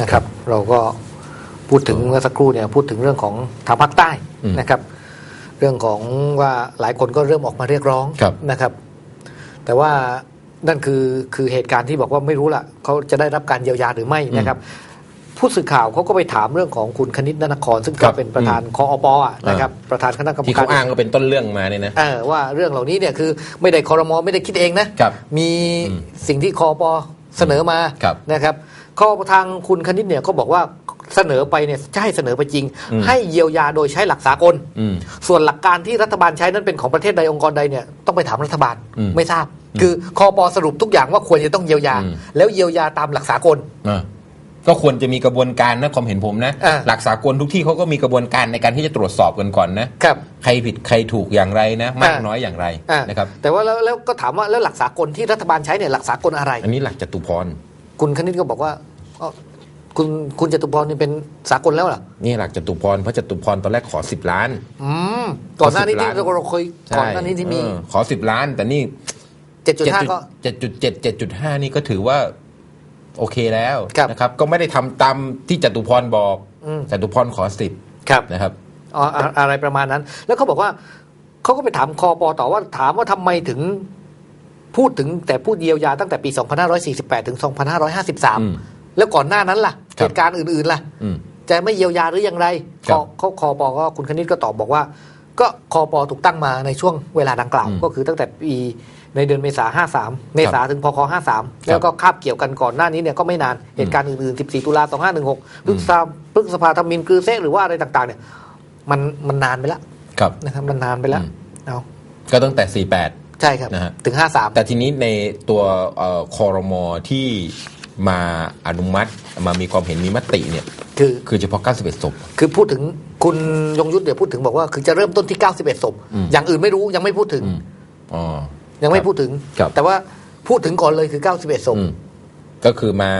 นะครับ เราก็พูดถึงเมื่อสักครู่เนี่ยพูดถึงเรื่องของทางภาคใต้อืมนะครับ เรื่องของว่าหลายคนก็เริ่มออกมาเรียกร้องครับนะครับ แต่ว่านั่นคือคือเหตุการณ์ที่บอกว่าไม่รู้ละเขาจะได้รับการเยียวยาหรือไม่นะครับ ผู้สื่อข่าวเขาก็ไปถามเรื่องของคุณคณิตนนคร ซึ่งครัก็บเป็นประธานคออปอะนะครับประธานคณะกรรมที่การเขาอ้างก็เป็นต้นเรื่องมาเนี่ยนะเออว่าเรื่องเหล่านี้เนี่ยคือไม่ได้คอรมอไม่ได้คิดเองนะครับมีอืมสิ่งที่คอปอเสนอมาครับนะครับ ข้อทางคุณคณิตเนี่ยก็บอกว่าเสนอไปเนี่ยจะให้เสนอไปจริงอืมให้เยียวยาโดยใช้หลักสากลอืมส่วนหลักการที่รัฐบาลใช้นั้นเป็นของประเทศใดองค์กรใดเนี่ยต้องไปถามรัฐบาลอืมไม่ทราบ คือคอปอสรุปทุกอย่างว่าควรจะต้องเยียวยาอืมแล้วเยียวยาตามหลักสากลอ่าก็ควรจะมีกระบวนการนะความเห็นผมนะอ่าหลักสากลทุกที่เขาก็มีกระบวนการในการที่จะตรวจสอบกันก่อนนะครับใครผิดใครถูกอย่างไรนะมากอ่าน้อยอย่างไรอ่านะครับแต่ว่าแล้วแล้วก็ถามว่าแล้วหลักสากลที่รัฐบาลใช้เนี่ยหลักสากลอะไร อันนี้หลักจตุพร คุณคณิตก็บอกว่าอ๋อคุณคุณจตุพรนี่เป็นสากลแล้วเหรอนี่หลักจตุพรเพราะจตุพรตอนแรกขอสิบล้าน อืมก่อนหน้านี้ที่ขอ10ล้านเราเคยก่อนหน้านี้ที่มี เออขอสิบล้าน แต่นี่เจ็ดจุดห้าก็ เจ็ดจุดเจ็ดเจ็ดจุดห้านี่ก็ถือว่า โอเคแล้วครับนะครับ ก็ไม่ได้ทำตามที่จตุพรบอกอืม จตุพรขอสิบครับ นะครับ อ๋ออะอะไรประมาณนั้น แล้วเขาบอกว่าเขาก็ไปถามคอปอต่อว่าถามว่าทำไมถึง พูดถึงแต่พูดเยียวยาตั้งแต่ปี 2548 ถึงอืม2553 แล้วก่อนหน้านั้นล่ะครัเหบตุการณ์อื่นๆล่ะอืมจะไม่เยียวยาหรืออย่างไรครับเขาคอปอก็คุณคณิตก็ตอบบอกว่า ก็คอปอถูกตั้งมาในช่วงเวลาดังกล่าวอืมก็คือตั้งแต่ปีในเดือนเมษา53เมษาถึงพค53แล้วก็คาบเกี่ยวกันก่อนหน้านี้เนี่ยก็ไม่นาน เหตุการณ์อื่นๆ 14 ตุลา 2516พฤษภาพฤษภาธมินกรือเซะหรือว่าอะไรต่างๆ เนี่ย มันมันนานไปแล้วครับนะครับมันนานไปแล้วอืมเอาก็ตั้งแต่สี่แปด ใช่ครับนะฮะถึง 53 แต่ทีนี้ในตัวเอ่อคอรมอที่มาอนุมัติมามีความเห็นมีมติเนี่ยคือคือเฉพาะ 91ศพคือพูดถึงคุณยงยุทธเดี๋ยวพูดถึงบอกว่าคือจะเริ่มต้นที่ 91ศพอืมอย่างอื่นไม่รู้ยังไม่พูดถึงอืมอ๋อยังไม่พูดถึงครับแต่ว่าพูดถึงก่อนเลยคือ 91ศพอืมก็คือมา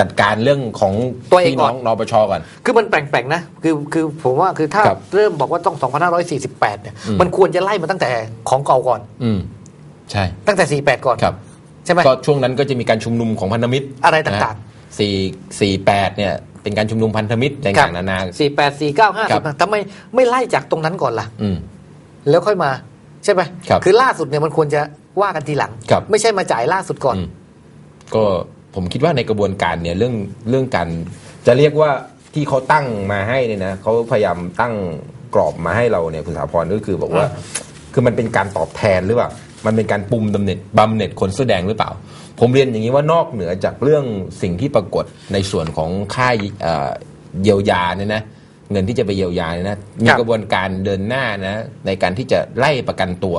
จัดการเรื่องของตัวเองพี่น้องก่อนนปชก่อน คือมันแปลงๆนะคือคือผมว่าคือถ้าครับเริ่มบอกว่าต้อง 2548 เนี่ย อืม มันควรจะไล่มาตั้งแต่ของเก่าก่อน อืมใช่ตั้งแต่ 48 ก่อน ครับ ใช่ไหม ก็ช่วงนั้นก็จะมีการชุมนุมของพันธมิตรอะไรต่างๆๆสี่สี่แปดเนี่ย เป็นการชุมนุมพันธมิตรต่างๆนานา 48 49 ครับ 50ทำไมไม่ไล่จากตรงนั้นก่อนล่ะ อืม แล้วค่อยมาใช่ไหมครับคือล่าสุดเนี่ยมันควรจะว่ากันทีหลัง ครับ ไม่ใช่มาจ่ายล่าสุดก่อน อืม ก็ ผมคิดว่าในกระบวนการเนี่ยเรื่องเรื่องการจะเรียกว่าที่เขาตั้งมาให้เนี่ยนะเขาพยายามตั้งกรอบมาให้เราเนี่ยคุณสาพรก็คือบอกว่า คือมันเป็นการตอบแทนหรือเปล่ามันเป็นการปุ่มดำเนินบำเหน็จคนเสื้อแดงหรือเปล่า ผมเรียนอย่างนี้ว่านอกเหนือจากเรื่องสิ่งที่ปรากฏในส่วนของค่าเอ่อเยียวยาเนี่ยนะเงินที่จะไปเยียวยาเนี่ยนะมีครับกระบวนการเดินหน้านะ ในการที่จะไล่ประกันตัว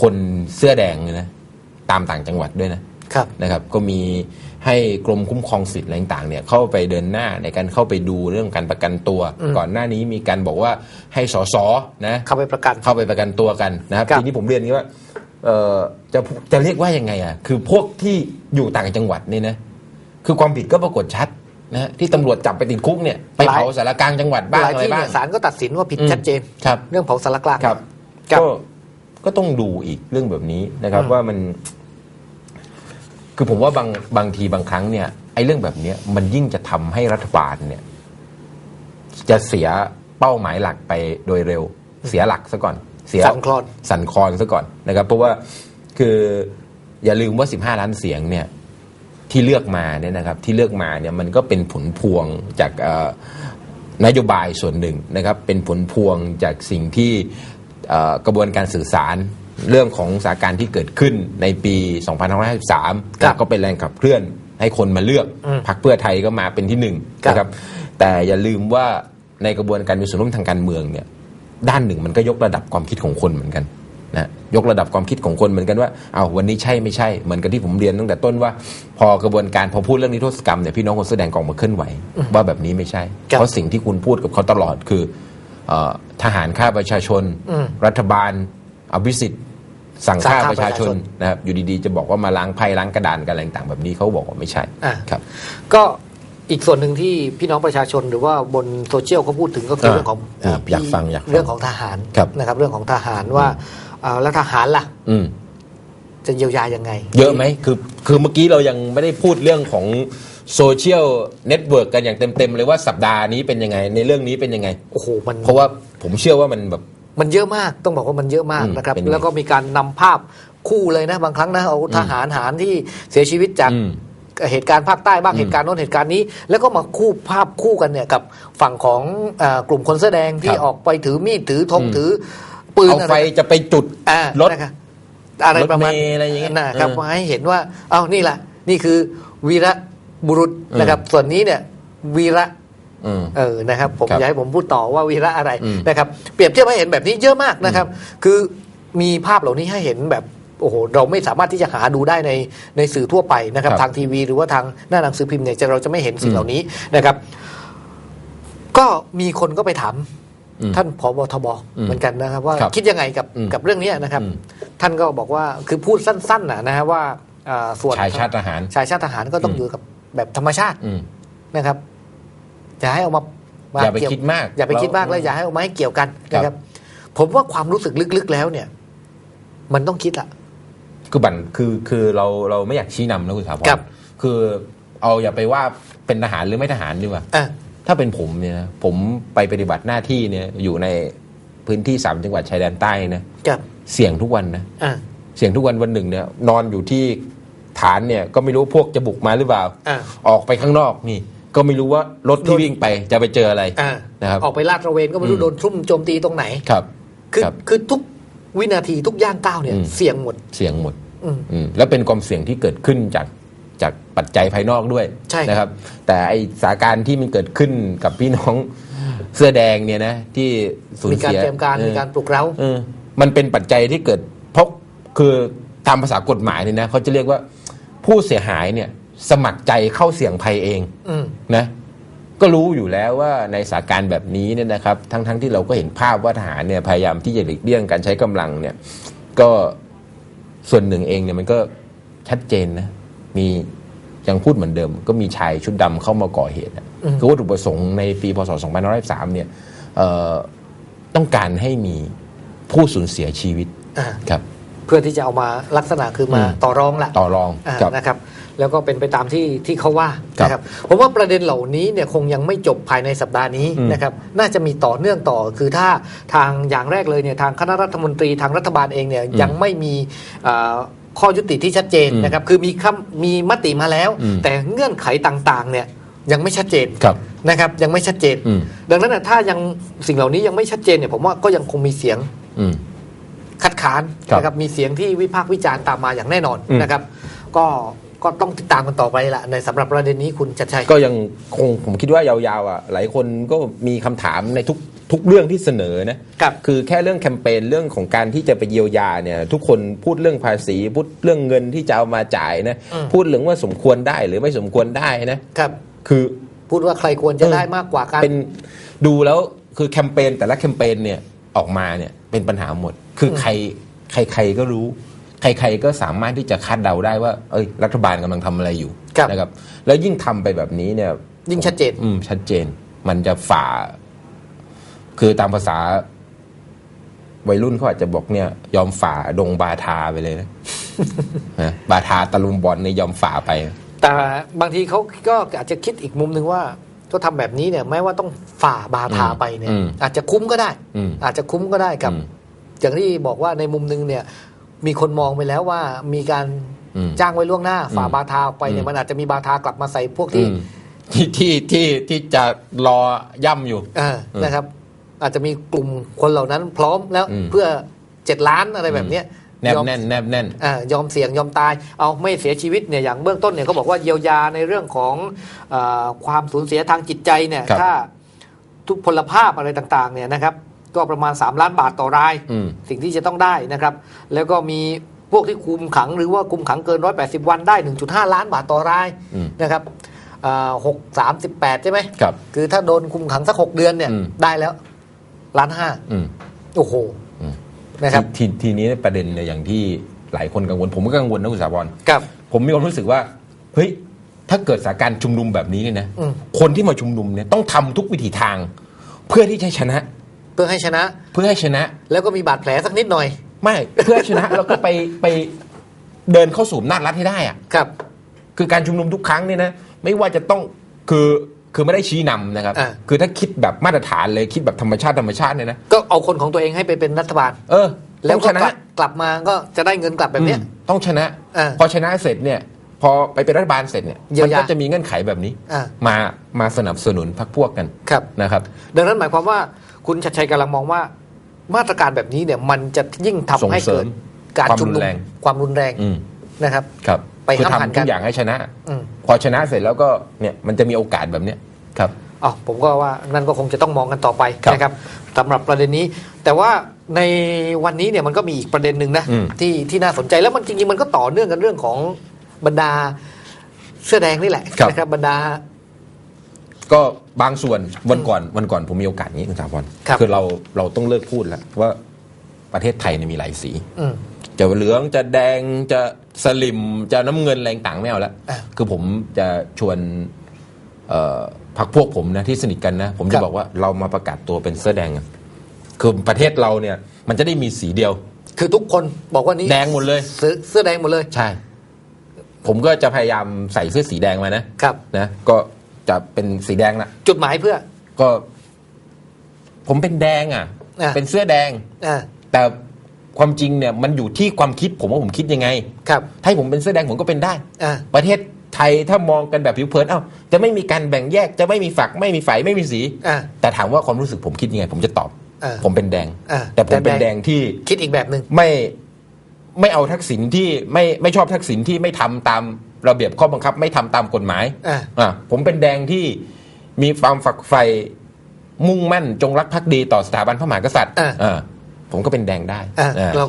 คนเสื้อแดงเนี่ยนะตามต่างจังหวัดด้วยนะครับ นะครับก็มีให้กรมคุ้มครองสิทธิ์อะไรต่างๆเนี่ยเข้าไปเดินหน้าในการเข้าไปดูเรื่องการประกันตัวอืมก่อนหน้านี้มีการบอกว่าให้สสนะเข้าไปประกันเข้าไปประกันตัวกันนะครับครับทีนี้ผมเรียนอย่างนี้ว่าเอ่อจะจะเรียกว่ายังไงอะคือพวกที่อยู่ต่างจังหวัดเนี่ยนะคือความผิดก็ปรากฏชัดนะฮะที่ตำรวจจับไปติดคุกเนี่ยไปเผาสารกลางจังหวัดบ้างหลายอะไรที่บ้าเนี่งยศาลก็ตัดสินว่าผิดอืมชัดเจนครับเรื่องเผาสารกลางครับครับก็ก็ต้องดูอีกเรื่องแบบนี้นะครับอืมว่ามัน คือผมว่าบางบางทีบางครั้งเนี่ยไอ้เรื่องแบบเนี้ยมันยิ่งจะทำให้รัฐบาลเนี่ย จะเสียเป้าหมายหลักไปโดยเร็ว เสียหลักซะก่อน เสียสั่นคลอนสั่นคลอนซะก่อนนะครับ เพราะว่าคืออย่าลืมว่า 15 ล้านเสียงเนี่ย ที่เลือกมาเนี่ยนะครับ ที่เลือกมาเนี่ยมันก็เป็นผลพวงจากเอ่อนโยบายส่วนหนึ่งนะครับ เป็นผลพวงจากสิ่งที่เอ่อกระบวนการสื่อสาร เรื่องของสถานการณ์ที่เกิดขึ้นในปี 2553ครับก็เป็นแรงขับเคลื่อนให้คนมาเลือกอืมพรรคเพื่อไทยก็มาเป็นที่หนึ่งครับนะครับ แต่อย่าลืมว่าในกระบวนการมีส่วนร่วมทางการเมืองเนี่ย ด้านหนึ่งมันก็ยกระดับความคิดของคนเหมือนกันนะยกระดับความคิดของคนเหมือนกันว่าเอาววันนี้ใช่ไม่ใช่เหมือนกับที่ผมเรียนตั้งแต่ต้นว่า พอกระบวนการพอพูดเรื่องนิรโทษกรรมเนี่ยพี่น้องคนแสอแดงกองมาเคลื่อนไหว ว่าแบบนี้ไม่ใช่ครับเพราะสิ่งที่คุณพูดกับเขาตลอดคือเอ่อทหารฆ่าประชาชนอืมรัฐบาลอภิสิทธิ์ สั่งฆ่าสั่งฆ่าประชาชนประชาชนนะครับอยู่ดีๆ จะบอกว่ามาล้างไพ่ล้างกระดานกันอะไรต่างๆแบบนี้เขาบอกว่าไม่ใช่อ่าครับ ก็อีกส่วนหนึ่งที่พี่น้องประชาชนหรือว่าบนโซเชียลเขาพูดถึงก็คืออ่าเรื่องของอ่าพี่อยากฟังอยากฟังเรื่องของทหารครับนะครับ เรื่องของทหารว่าเอาแล้วทหารล่ะอืมจะเยียวยายังไง เยอะไหมคือคือเมื่อกี้เรายังไม่ได้พูดเรื่องของโซเชียลเน็ตเวิร์กกันอย่างเต็มๆเลยว่าสัปดาห์นี้เป็นยังไง ในเรื่องนี้เป็นยังไงโอ้โหมันเพราะว่าผมเชื่อว่ามันแบบ มันเยอะมากต้องบอกว่ามันเยอะมากอืมนะครับเป็นไงแล้วก็มีการนำภาพคู่เลยนะบางครั้งนะเอาทหารหารที่เสียชีวิตจากอืมเหตุการณ์ภาคใต้บ้างอืมเหตุการณ์โน้นเหตุการณ์นี้ แล้วก็มาคู่ภาพคู่กันเนี่ยกับฝั่งของเอ่อกลุ่มคนเสื้อแดงที่ครับออกไปถือมีดถือธงอืมถือ ปืนเอาอะไรไฟจะไปจุดอ่ารถนะครับอะไรประมาณรถเมล์อะไรอย่างเงี้ยนะครับเออมาให้เห็นว่า เอ้านี่แหละนี่คือวีระบุรุษนะครับ ส่วนนี้เนี่ยวีระอืม เออนะครับ ผมครับอยากให้ผมพูดต่อว่าวีระอะไรอืมนะครับเปรียบเทียบให้เห็นแบบนี้เยอะมากนะครับ คือมีภาพเหล่านี้ให้เห็นแบบโอ้โหเราไม่สามารถที่จะหาดูได้ในในสื่อทั่วไปนะครับครับทางทีวี หรือว่าทางหน้าหนังสือพิมพ์เนี่ยจะเราจะไม่เห็นสิ่อืงมเหล่านี้นะครับ ก็มีคนก็ไปถามอืมท่านผบทบอืมเหมือนกันนะครับ ว่าครับคิดยังไงกับอืมกับเรื่องเนี้ยนะครับอืมท่านก็บอกว่าคือพูดสั้นๆนะนะฮะว่าอ่าส่วนชายชาติทหารชายชาติทหารก็ต้องอืมอยู่กับแบบธรรมชาติอืมนะครับ อย่าให้เอามามาอย่าไปเกี่ยวคิดมาก อย่าไปคิดมากแล้วอย่าให้เอามาให้เกี่ยวกันนะครับ ผมว่าความรู้สึกลึกๆแล้วเนี่ย มันต้องคิดอะคือบันคือคือเราเราไม่อยากชี้นำนะคุณสาพรครับคือเอาอย่าไปว่าเป็นทหารหรือไม่ทหารดีกว่าอะถ้าเป็นผมเนี่ยนะผมไปปฏิบัติหน้าที่เนี่ยอยู่ในพื้นที่สามจังหวัดชายแดนใต้นะกับเสี่ยงทุกวันนะอะเสี่ยงทุกวันวันหนึ่งเนี่ย นอนอยู่ที่ฐานเนี่ย ก็ไม่รู้พวกจะบุกมาหรือเปล่าอะออกไปข้างนอกนี่ ก็ไม่รู้ว่ารถที่โดนวิ่งไปจะไปเจออะไรอะนะครับออกไปลาดตระเวนก็ไม่รู้อืมโดนทุ่มโจมตีตรงไหนครับ คือครับคือทุกวินาทีทุกย่างก้าวเนี่ยอืมเสี่ยงหมดเสี่ยงหมดอืมอืมแล้วเป็นความเสี่ยงที่เกิดขึ้นจากจากปัจจัยภายนอกด้วยใช่ครับนะครับ แต่ไอสถานการณ์ที่มันเกิดขึ้นกับพี่น้องเสื้อแดงเนี่ยนะ ที่สูญมีการเสียเตรียมการออมีการปลุกเร้าเออมันเป็นปัจจัยที่เกิดเพราะคือตามภาษากฎหมายเนี่ยนะเขาจะเรียกว่าผู้เสียหายเนี่ย สมัครใจเข้าเสี่ยงภัยเองอืม นะ ก็รู้อยู่แล้วว่าในสถานการณ์แบบนี้เนี่ยนะครับ ทั้งๆที่เราก็เห็นภาพว่าทหารเนี่ยพยายามที่จะหลีกเลี่ยงการใช้กำลังเนี่ย ก็ส่วนหนึ่งเองเนี่ยมันก็ชัดเจนนะ มียังพูดเหมือนเดิม ก็มีชายชุดดำเข้ามาก่อเหตุอะอืม คือวัตถุประสงค์ในปีพศ2503เนี่ยเอ่อต้องการให้มีผู้สูญเสียชีวิตอะครับ เพื่อที่จะเอามาลักษณะคือมาอืม ต่อรองละต่อรองอ่าครับ นะครับ แล้วก็เป็นไปตามที่ที่เขาว่าครับนะครับผมว่าประเด็นเหล่านี้เนี่ยคงยังไม่จบภายในสัปดาห์นี้อืมนะครับน่าจะมีต่อเนื่องต่อคือถ้าทางอย่างแรกเลยเนี่ยทางคณะรัฐมนตรีทางรัฐบาลเองเนี่ยยังไม่มีอ่าข้อยุติที่ชัดเจนอืมนะครับคือมีคำมีมติมาแล้วอืมแต่เงื่อนไขต่างๆเนี่ยยังไม่ชัดเจนครับนะครับยังไม่ชัดเจนอืมดังนั้นนะถ้ายังสิ่งเหล่านี้ยังไม่ชัดเจนเนี่ยผมว่าก็ยังคงมีเสียงอืมคัดค้านครับนะครับมีเสียงที่วิพากษ์วิจารณ์ตามมาอย่างแน่นอนอืมนะครับ ก็ ก็ต้องติดตามกันต่อไปละในสำหรับประเด็นนี้คุณชัดชัย ก็ยังคงผมคิดว่ายาวๆอะหลายคนก็มีคำถามในทุกทุกเรื่องที่เสนอนะครับ คือแค่เรื่องแคมเปญเรื่องของการที่จะไปเยียวยาเนี่ยทุกคนพูดเรื่องภาษีพูดเรื่องเงินที่จะเอามาจ่ายนะอืม พูดเรื่องว่าสมควรได้หรือไม่สมควรได้นะครับ คือ พูดว่าใครควรจะได้มากกว่ากัน เป็นดูแล้วคือแคมเปญแต่ละแคมเปญเนี่ยออกมาเนี่ยเป็นปัญหาหมด คือใครใครใครก็รู้ ใครๆก็สามารถที่จะคาดเดาได้ว่า เอ้ย รัฐบาลกำลังทำอะไรอยู่ครับนะครับ แล้วยิ่งทำไปแบบนี้เนี่ย ยิ่งชัดเจน อืม ชัดเจน มันจะฝ่า คือตามภาษา วัยรุ่นเขาอาจจะบอกเนี่ย ยอมฝ่าดงบาทาไปเลยนะนะบาทาตะลุมบอลเนี่ยยอมฝ่าไป แต่บางทีเขาก็อาจจะคิดอีกมุมหนึ่งว่าก็ทำแบบนี้เนี่ยแม้ว่าต้องฝ่าบาทาไปเนี่ยอืมอาจจะคุ้มก็ได้อืมอาจจะคุ้มก็ได้กับอืมอย่างที่บอกว่าในมุมหนึงเนี่ย มีคนมองไปแล้วว่ามีการอืมจ้างไว้ล่วงหน้าฝ่าอืมบาทาออกไปเนี่ยอืมมันอาจจะมีบาทากลับมาใส่พวกอืที่มที่ที่ที่ที่จะรอย่ำอยู่อ่าอืมนะครับ อาจจะมีกลุ่มคนเหล่านั้นพร้อมแล้วอืมเพื่อเจ็ดล้านอะไรแบบเนี้ยแนบยอมแน่นแนบแน่นอ่ายอมเสี่ยงยอมตาย เอาไม่เสียชีวิตเนี่ยอย่างเบื้องต้นเนี่ยเขาบอกว่าเยียวยาในเรื่องของอาความสูญเสียทางจิตใจเนี่ยครับถ้าทุกพลภาพอะไรต่าง ๆ เนี่ยนะครับ ก็ประมาณ 3 ล้านบาทต่อราย อืม สิ่งที่จะต้องได้นะครับ แล้วก็มีพวกที่คุมขังหรือว่าคุมขังเกิน 180 วันได้ 1.5 ล้านบาทต่อรายอืม นะครับหกสามสิบแปดใช่ไหมครับ คือถ้าโดนคุมขังสักหกเดือนเนี่ยอืม ได้แล้วล้านห้าอืม โอ้โหอืม นะครับทีทีทีนี้ประเด็นเนี่ยอย่างที่หลายคนกังวล ผมก็กังวลนะคุณสาบอลกับ ผมมีความรู้สึกว่า เฮ้ย ถ้าเกิดสถานการณ์ชุมนุมแบบนี้เนี่ยนะ อืม คนที่มาชุมนุมเนี่ยต้องทำทุกวิถีทาง เพื่อที่จะชนะ เพื่อให้ชนะ เพื่อให้ชนะ แล้วก็มีบาดแผลสักนิดหน่อย ไม่เพื่อให้ชนะ แล้วก็ไปไปเดินเข้าสู่อำนาจรัฐให้ได้อะครับ คือการชุมนุมทุกครั้งเนี่ยนะไม่ว่าจะต้องคือคือไม่ได้ชี้นำนะครับ อ่า คือถ้าคิดแบบมาตรฐานเลยคิดแบบธรรมชาติธรรมชาติเนี่ยนะก็เอาคนของตัวเองให้ไปเป็นรัฐบาล เออแล้ต้วองก็ชนะกลับกลับมาก็จะได้เงินกลับแบบเนี้ย อืมต้องชนะอ่าพอชนะเสร็จเนี่ย พอไปเป็นรัฐบาลเสร็จเนี่ยเยียมัวนยาก็จะมีเงื่อนไขแบบนี้ อ่ามามาสนับสนุนพรรคพวกกันครับ นะครับ ดังนั้นหมายความว่า คุณชัดชัยกำลังมองว่า มาตรการแบบนี้เนี่ยมันจะยิ่งทำส่งให้เสริเกิดมการความชุมรุนุนมแรง ความรุนแรงอืมนะครับ ครับไปคือห้ามหันทำกัทุน กอย่างให้ชนะ อืมพอชนะเสร็จแล้วก็เนี่ยมันจะมีโอกาสแบบเนี้ยครับ อ๋อผมก็ว่านั่นก็คงจะต้องมองกันต่อไปครับนะครับสำหรับประเด็นนี้ แต่ว่าในวันนี้เนี่ยมันก็มีอีกประเด็นหนึ่งนะอืม ที่ที่น่าสนใจแล้วมันจริงๆมันก็ต่อเนื่องกันเรื่องของบรรดาเสื้อแดงนี่แหละนะครับบรรดา ก็บางส่วนวันก่อนวันก่อนผมมีโอกาสอย่างนี้คุณสาพรครับคือเราเราต้องเลิกพูดแล้วว่าประเทศไทยเนี่ยมีหลายสีอืม จะเหลืองจะแดงจะสลิมจะน้ำเงินอะไรต่างๆไม่เอาแล้วอะคือผมจะชวนเอ่อพักพวกผมนะที่สนิทกันนะ ผมคจะรับบอกว่าเรามาประกาศตัวเป็นเสื้อแดงกันคือประเทศเราเนี่ย มันจะได้มีสีเดียว คือทุกคนบอกว่านี้แดงหมดเลย เสื้อเสื้อแดงหมดเลย ใช่ ผมก็จะพยายามใส่เสื้อสีแดงมานะ ครับ นะก็ จะเป็นสีแดงละจุดหมายเพื่อ ก็ ผมเป็นแดงอะ อะ เป็นเสื้อแดง อ่าแต่ความจริงเนี่ยมันอยู่ที่ความคิดผมว่าผมคิดยังไง ครับถ้าให้ผมเป็นเสื้อแดงผมก็เป็นได้ อ่าประเทศไทยถ้ามองกันแบบผิวเผินเอ้าจะไม่มีการแบ่งแยกจะไม่มีฝักไม่มีฝ่ายไม่มีสี อ่า แต่ถามว่าความรู้สึกผมคิดยังไง ผมจะตอบ อ่าผมเป็นแดง อ่าแต่ผมเป็นแต่แดง แดงที่คิดอีกแบบหนึ่ง ไม่ ไม่เอาทักษิณที่ไม่ไม่ชอบทักษิณที่ไม่ทำตามระเบียบข้อบังคับ ไม่ทำตามกฎหมายอ่าอ่าผมเป็นแดงที่มีความฝักใฝ่มุ่งมั่นจงรักภักดีต่อสถาบันพระมหากษัตริย์อ่าอ่าผมก็เป็นแดงได้อ่าอ่าเรา